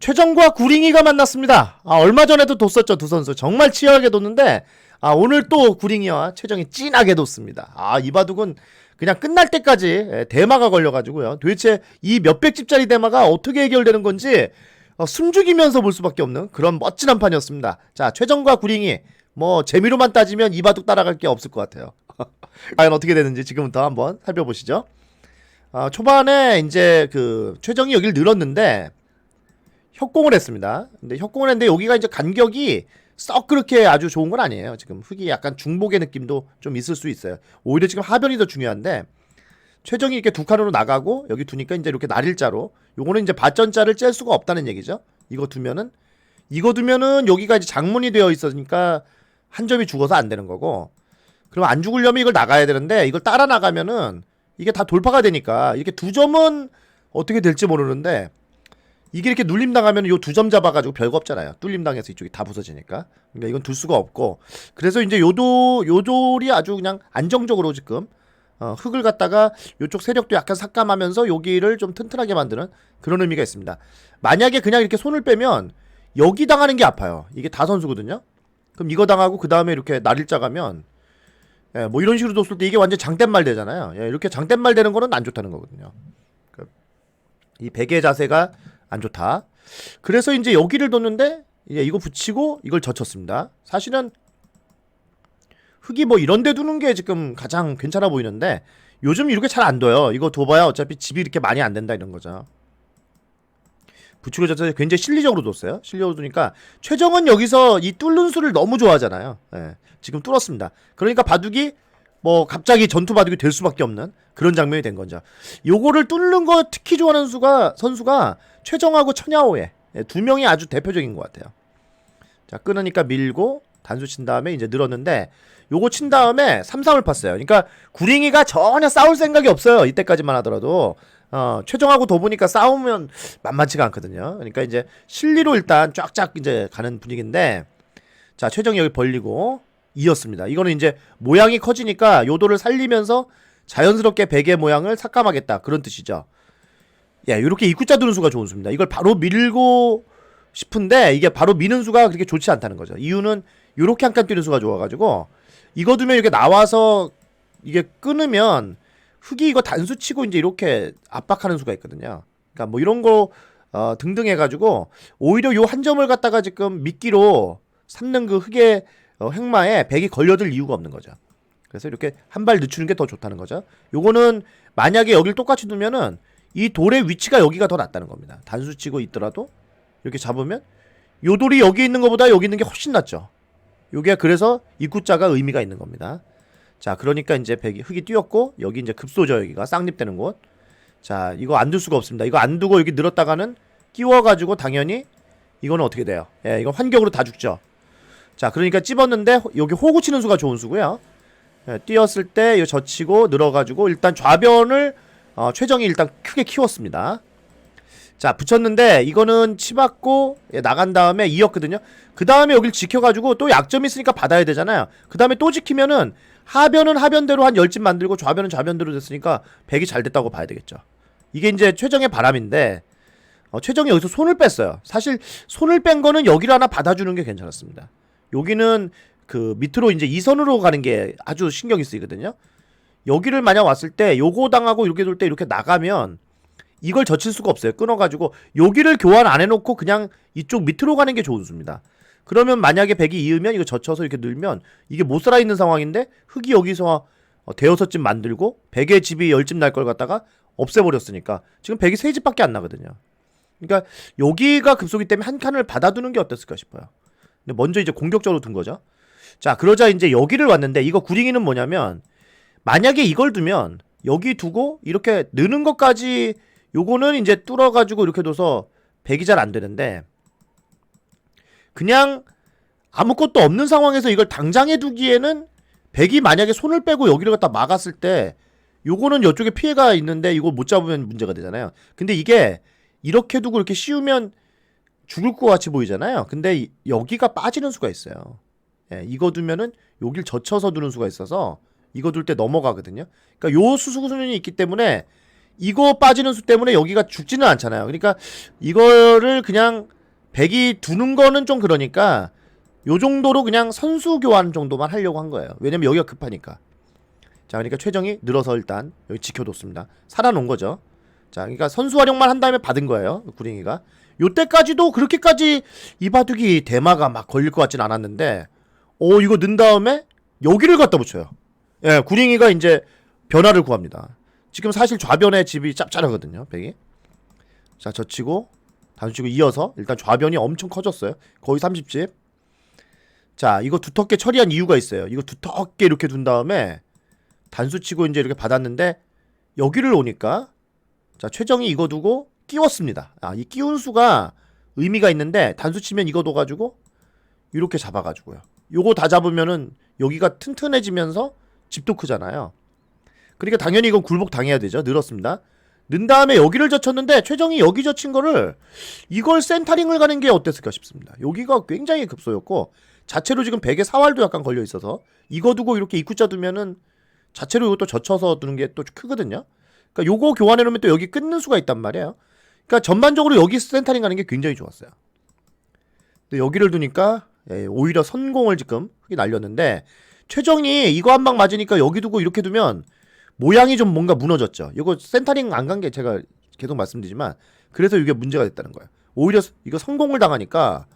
최정과 구링이가 만났습니다. 아, 얼마 전에도 뒀었죠, 두 선수. 정말 치열하게 뒀는데, 아, 오늘 또 구링이와 최정이 찐하게 뒀습니다. 아, 이 바둑은 그냥 끝날 때까지 예, 대마가 걸려가지고요. 도대체 이 몇백 집짜리 대마가 어떻게 해결되는 건지, 어, 숨죽이면서 볼 수밖에 없는 그런 멋진 한 판이었습니다. 자, 최정과 구링이, 뭐, 재미로만 따지면 이 바둑 따라갈 게 없을 것 같아요. 과연 어떻게 되는지 지금부터 한번 살펴보시죠. 아, 초반에 이제 그 최정이 여기를 늘었는데 협공을 했습니다. 근데 협공을 했는데 여기가 이제 간격이 썩 그렇게 아주 좋은 건 아니에요. 지금 흙이 약간 중복의 느낌도 좀 있을 수 있어요. 오히려 지금 하변이 더 중요한데 최정이 이렇게 두 칸으로 나가고 여기 두니까 이제 이렇게 날일자로 요거는 이제 밭전자를 짤 수가 없다는 얘기죠. 이거 두면은 이거 두면은 여기가 이제 장문이 되어 있으니까 한 점이 죽어서 안 되는 거고 그럼 안 죽으려면 이걸 나가야 되는데 이걸 따라 나가면은 이게 다 돌파가 되니까 이렇게 두 점은 어떻게 될지 모르는데 이게 이렇게 눌림 당하면 요 두 점 잡아가지고 별거 없잖아요. 뚫림 당해서 이쪽이 다 부서지니까. 그러니까 이건 둘 수가 없고. 그래서 이제 요도 요돌이 아주 그냥 안정적으로 지금 어, 흙을 갖다가 요쪽 세력도 약간 삭감하면서 여기를 좀 튼튼하게 만드는 그런 의미가 있습니다. 만약에 그냥 이렇게 손을 빼면 여기 당하는 게 아파요. 이게 다 선수거든요. 그럼 이거 당하고 그 다음에 이렇게 날일자 가면 예, 뭐 이런 식으로 뒀을 때 이게 완전 장대말 되잖아요. 예, 이렇게 장대말 되는 거는 안 좋다는 거거든요. 그, 이 베개 자세가 안 좋다. 그래서 이제 여기를 뒀는데 이제 이거 붙이고 이걸 젖혔습니다. 사실은 흙이 뭐 이런 데 두는 게 지금 가장 괜찮아 보이는데 요즘 이렇게 잘 안 둬요. 이거 둬봐야 어차피 집이 이렇게 많이 안 된다 이런 거죠. 부추가 져서 굉장히 실리적으로 뒀어요. 실리적으로 두니까 최정은 여기서 이 뚫는 수를 너무 좋아하잖아요. 예, 지금 뚫었습니다. 그러니까 바둑이 뭐 갑자기 전투 바둑이 될 수밖에 없는 그런 장면이 된 거죠. 요거를 뚫는 거 특히 좋아하는 수가 선수가 최정하고 천야오에 예, 두 명이 아주 대표적인 것 같아요. 자 끊으니까 밀고 단수 친 다음에 이제 늘었는데 요거 친 다음에 삼삼을 팠어요. 그러니까 구링이가 전혀 싸울 생각이 없어요. 이때까지만 하더라도 어, 최정하고 더 보니까 싸우면 만만치가 않거든요. 그러니까 이제 실리로 일단 쫙쫙 이제 가는 분위기인데 자 최정이 여기 벌리고 이었습니다. 이거는 이제 모양이 커지니까 요도를 살리면서 자연스럽게 베개 모양을 삭감하겠다 그런 뜻이죠. 예, 이렇게 입구자 두는 수가 좋은 수입니다. 이걸 바로 밀고 싶은데 이게 바로 미는 수가 그렇게 좋지 않다는 거죠. 이유는 이렇게 한 칸 뛰는 수가 좋아가지고 이거 두면 이렇게 나와서 이게 끊으면 흙이 이거 단수 치고 이제 이렇게 압박하는 수가 있거든요. 그러니까 뭐 이런 거 어, 등등 해가지고 오히려 요 한 점을 갖다가 지금 미끼로 삼는 그 흙의 어, 횡마에 백이 걸려들 이유가 없는 거죠. 그래서 이렇게 한 발 늦추는 게 더 좋다는 거죠. 요거는 만약에 여길 똑같이 두면은 이 돌의 위치가 여기가 더 낫다는 겁니다. 단수 치고 있더라도 이렇게 잡으면 요 돌이 여기 있는 것보다 여기 있는 게 훨씬 낫죠. 요게 그래서 입구자가 의미가 있는 겁니다. 자, 그러니까 이제 백이 흙이 뛰었고 여기 이제 급소죠 여기가 쌍립되는 곳. 자, 이거 안 둘 수가 없습니다. 이거 안 두고 여기 늘었다가는 끼워가지고 당연히 이거는 어떻게 돼요? 예, 이거 환경으로 다 죽죠. 자, 그러니까 찝었는데 여기 호구 치는 수가 좋은 수고요. 예, 뛰었을 때 이거 젖히고 늘어가지고 일단 좌변을 어, 최정이 일단 크게 키웠습니다. 자 붙였는데 이거는 치받고 예, 나간 다음에 이었거든요. 그 다음에 여길 지켜가지고 또 약점이 있으니까 받아야 되잖아요. 그 다음에 또 지키면은 하변은 하변대로 한 열집 만들고 좌변은 좌변대로 됐으니까 백이 잘 됐다고 봐야 되겠죠. 이게 이제 최정의 바람인데 어, 최정이 여기서 손을 뺐어요. 사실 손을 뺀 거는 여기를 하나 받아주는 게 괜찮았습니다. 여기는 그 밑으로 이제 이선으로 가는 게 아주 신경이 쓰이거든요. 여기를 만약 왔을 때 요거 당하고 이렇게 돌 때 이렇게 나가면 이걸 젖힐 수가 없어요. 끊어가지고 여기를 교환 안 해놓고 그냥 이쪽 밑으로 가는 게 좋은 수입니다. 그러면 만약에 백이 이으면 이거 젖혀서 이렇게 늘면 이게 못 살아 있는 상황인데 흙이 여기서 어, 대여섯 집 만들고 백의 집이 열 집 날 걸 갖다가 없애버렸으니까 지금 백이 세 집밖에 안 나거든요. 그러니까 여기가 급소기 때문에 한 칸을 받아두는 게 어땠을까 싶어요. 근데 먼저 이제 공격적으로 둔 거죠. 자 그러자 이제 여기를 왔는데 이거 구링이는 뭐냐면 만약에 이걸 두면 여기 두고 이렇게 느는 것까지 요거는 이제 뚫어가지고 이렇게 둬서 백이 잘 안 되는데 그냥 아무것도 없는 상황에서 이걸 당장에 두기에는 백이 만약에 손을 빼고 여기를 갖다 막았을 때 요거는 이쪽에 피해가 있는데 이거 못 잡으면 문제가 되잖아요. 근데 이게 이렇게 두고 이렇게 씌우면 죽을 것 같이 보이잖아요. 근데 이- 여기가 빠지는 수가 있어요. 예, 이거 두면은 여길 젖혀서 두는 수가 있어서 이거 둘 때 넘어가거든요. 그러니까 요 수수수면이 있기 때문에 이거 빠지는 수 때문에 여기가 죽지는 않잖아요. 그러니까 이거를 그냥 백이 두는 거는 좀 그러니까 요 정도로 그냥 선수 교환 정도만 하려고 한 거예요. 왜냐면 여기가 급하니까. 자, 그러니까 최정이 늘어서 일단 여기 지켜뒀습니다. 살아놓은 거죠. 자, 그러니까 선수 활용만 한 다음에 받은 거예요. 구링이가. 요때까지도 그렇게까지 이 바둑이 대마가 막 걸릴 것 같진 않았는데, 오, 이거 넣은 다음에 여기를 갖다 붙여요. 예, 구링이가 이제 변화를 구합니다. 지금 사실 좌변의 집이 짭짤하거든요, 백이. 자, 젖히고, 단수치고 이어서 일단 좌변이 엄청 커졌어요. 거의 30집. 자, 이거 두텁게 처리한 이유가 있어요. 이거 두텁게 이렇게 둔 다음에 단수 치고 이제 이렇게 받았는데 여기를 오니까 자, 최정이 이거 두고 끼웠습니다. 아, 이 끼운 수가 의미가 있는데 단수 치면 이거 둬가지고 이렇게 잡아가지고요. 요거 다 잡으면은 여기가 튼튼해지면서 집도 크잖아요. 그러니까 당연히 이건 굴복 당해야 되죠. 늘었습니다. 는 다음에 여기를 젖혔는데 최정이 여기 젖힌 거를 이걸 센터링을 가는 게 어땠을까 싶습니다. 여기가 굉장히 급소였고 자체로 지금 베개 사활도 약간 걸려 있어서 이거 두고 이렇게 입구자 두면은 자체로 이것도 젖혀서 두는 게 또 크거든요. 그러니까 요거 교환해 놓으면 또 여기 끊는 수가 있단 말이에요. 그러니까 전반적으로 여기 센터링 가는 게 굉장히 좋았어요. 근데 여기를 두니까 예, 오히려 선공을 지금 흙이 날렸는데 최정이 이거 한 방 맞으니까 여기 두고 이렇게 두면 모양이 좀 뭔가 무너졌죠. 이거 센터링 안 간 게 제가 계속 말씀드리지만 그래서 이게 문제가 됐다는 거예요. 오히려 이거 성공을 당하니까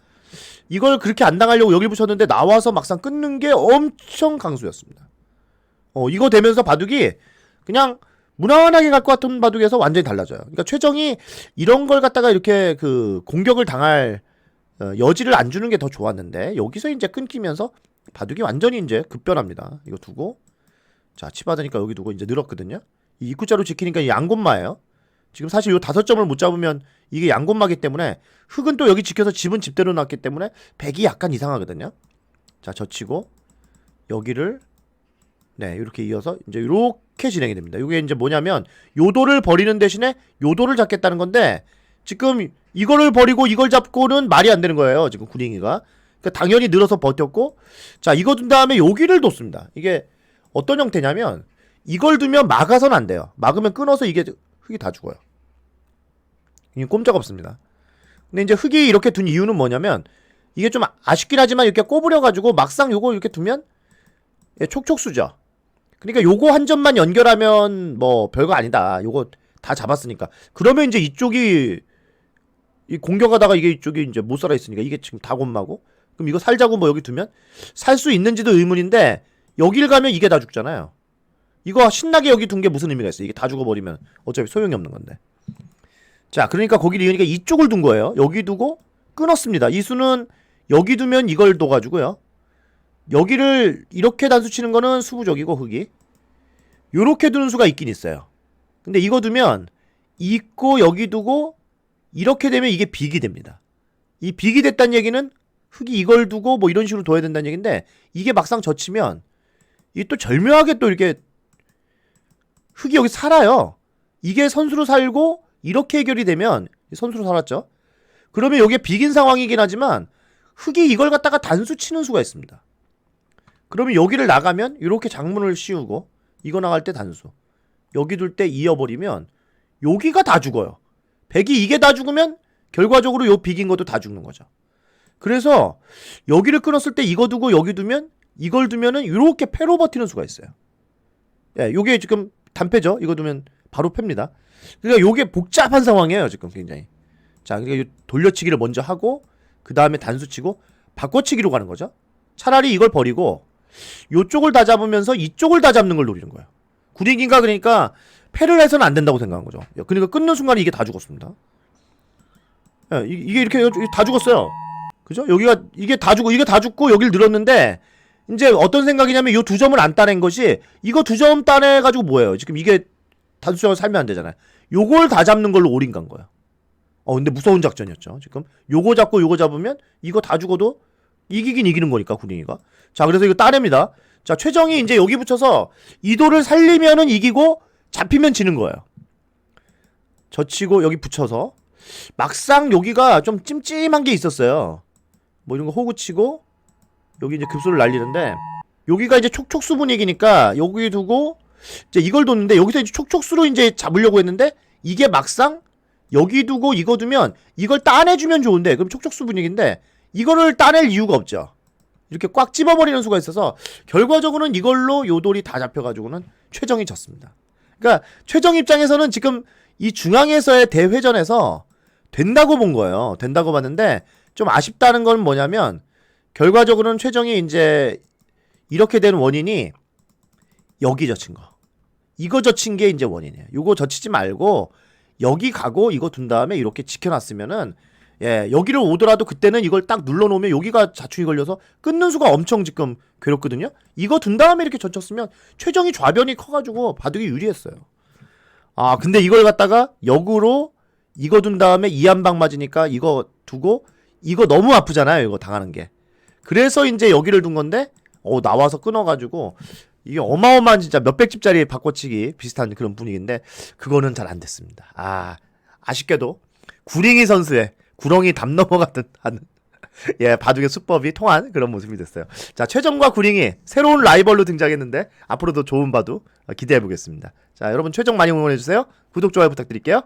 이걸 그렇게 안 당하려고 여기 붙였는데 나와서 막상 끊는 게 엄청 강수였습니다. 어, 이거 되면서 바둑이 그냥 무난하게 갈 것 같은 바둑에서 완전히 달라져요. 그러니까 최정이 이런 걸 갖다가 이렇게 그 공격을 당할 어, 여지를 안 주는 게 더 좋았는데 여기서 이제 끊기면서 바둑이 완전히 이제 급변합니다. 이거 두고 자 치받으니까 여기 두고 이제 늘었거든요. 이 입구자로 지키니까 이 양곤마예요. 지금 사실 요 다섯 점을 못 잡으면 이게 양곤마기 때문에 흙은 또 여기 지켜서 집은 집대로 놨기 때문에 백이 약간 이상하거든요. 자 젖히고 여기를 네 이렇게 이어서 이제 이렇게 진행이 됩니다. 이게 이제 뭐냐면 요도를 버리는 대신에 요도를 잡겠다는 건데 지금 이거를 버리고 이걸 잡고는 말이 안 되는 거예요. 지금 구링이가 그러니까 당연히 늘어서 버텼고 자 이거 둔 다음에 여기를 뒀습니다. 이게 어떤 형태냐면 이걸 두면 막아선 안 돼요. 막으면 끊어서 이게 흙이 다 죽어요. 이게 꼼짝없습니다. 근데 이제 흙이 이렇게 둔 이유는 뭐냐면 이게 좀 아쉽긴 하지만 이렇게 꼬부려 가지고 막상 요거 이렇게 두면 예, 촉촉수죠. 그러니까 요거 한 점만 연결하면 뭐 별거 아니다. 요거 다 잡았으니까. 그러면 이제 이쪽이 이 공격하다가 이게 이쪽이 이제 못 살아 있으니까 이게 지금 다 곤마고 그럼 이거 살자고 뭐 여기 두면 살 수 있는지도 의문인데 여길 가면 이게 다 죽잖아요. 이거 신나게 여기 둔 게 무슨 의미가 있어? 이게 다 죽어버리면 어차피 소용이 없는 건데. 자, 그러니까 거기를 이으니까 이쪽을 둔 거예요. 여기 두고 끊었습니다. 이 수는 여기 두면 이걸 둬가지고요. 여기를 이렇게 단수 치는 거는 수부적이고 흙이 요렇게 두는 수가 있긴 있어요. 근데 이거 두면 있고 여기 두고 이렇게 되면 이게 빅이 됩니다. 이 빅이 됐다는 얘기는 흙이 이걸 두고 뭐 이런 식으로 둬야 된다는 얘기인데 이게 막상 젖히면 이게 또 절묘하게 또 이렇게 흙이 여기 살아요. 이게 선수로 살고 이렇게 해결이 되면 선수로 살았죠. 그러면 이게 빅인 상황이긴 하지만 흙이 이걸 갖다가 단수 치는 수가 있습니다. 그러면 여기를 나가면 이렇게 장문을 씌우고 이거 나갈 때 단수 여기 둘 때 이어버리면 여기가 다 죽어요. 백이 이게 다 죽으면 결과적으로 요 빅인 것도 다 죽는 거죠. 그래서 여기를 끊었을 때 이거 두고 여기 두면 이걸 두면은 이렇게 패로 버티는 수가 있어요. 예, 요게 지금 단패죠. 이거 두면 바로 팹니다. 그러니까 요게 복잡한 상황이에요, 지금 굉장히. 자, 그러니까 요 돌려치기를 먼저 하고 그 다음에 단수 치고 바꿔치기로 가는 거죠. 차라리 이걸 버리고 요쪽을 다 잡으면서 이쪽을 다 잡는 걸 노리는 거예요. 구리기가 그러니까 패를 해서는 안 된다고 생각한 거죠. 그러니까 끊는 순간에 이게 다 죽었습니다. 예, 이- 이게 이렇게 다 죽었어요. 그죠? 여기가 이게 다 죽고 이게 다 죽고 여길 늘었는데 이제 어떤 생각이냐면 요두 점을 안 따낸 것이 이거 두 점 따내 가지고 뭐예요? 지금 이게 단수적으로 살면 안 되잖아요. 요걸 다 잡는 걸로 올인 간 거예요. 어 근데 무서운 작전이었죠. 지금 요거 잡고 요거 잡으면 이거 다 죽어도 이기긴 이기는 거니까 구링이가. 자 그래서 이거 따냅니다. 자 최정이 이제 여기 붙여서 이도를 살리면은 이기고 잡히면 지는 거예요. 젖히고 여기 붙여서 막상 여기가 좀 찜찜한 게 있었어요. 뭐 이런 거 호구 치고 여기 이제 급소를 날리는데 여기가 이제 촉촉수 분위기니까 여기 두고 이제 이걸 뒀는데 여기서 이제 촉촉수로 이제 잡으려고 했는데 이게 막상 여기 두고 이거 두면 이걸 따내주면 좋은데 그럼 촉촉수 분위기인데 이거를 따낼 이유가 없죠. 이렇게 꽉 찝어버리는 수가 있어서 결과적으로는 이걸로 요돌이 다 잡혀가지고는 최정이 졌습니다. 그러니까 최정 입장에서는 지금 이 중앙에서의 대회전에서 된다고 본 거예요. 된다고 봤는데 좀 아쉽다는 건 뭐냐면 결과적으로는 최정이 이제 이렇게 된 원인이 여기 젖힌 거. 이거 젖힌 게 이제 원인이에요. 요거 젖히지 말고 여기 가고 이거 둔 다음에 이렇게 지켜놨으면은 예 여기를 오더라도 그때는 이걸 딱 눌러놓으면 여기가 자충이 걸려서 끊는 수가 엄청 지금 괴롭거든요. 이거 둔 다음에 이렇게 젖혔으면 최정이 좌변이 커가지고 바둑이 유리했어요. 아 근데 이걸 갖다가 역으로 이거 둔 다음에 이 한 방 맞으니까 이거 두고 이거 너무 아프잖아요. 이거 당하는 게. 그래서 이제 여기를 둔 건데 어 나와서 끊어가지고 이게 어마어마한 진짜 몇백 집짜리 바꿔치기 비슷한 그런 분위기인데 그거는 잘 안 됐습니다. 아 아쉽게도 구링이 선수의 구렁이 담 넘어가듯 하는 예 바둑의 수법이 통한 그런 모습이 됐어요. 자 최정과 구링이 새로운 라이벌로 등장했는데 앞으로도 좋은 바둑 기대해 보겠습니다. 자 여러분 최정 많이 응원해 주세요. 구독 좋아요 부탁드릴게요.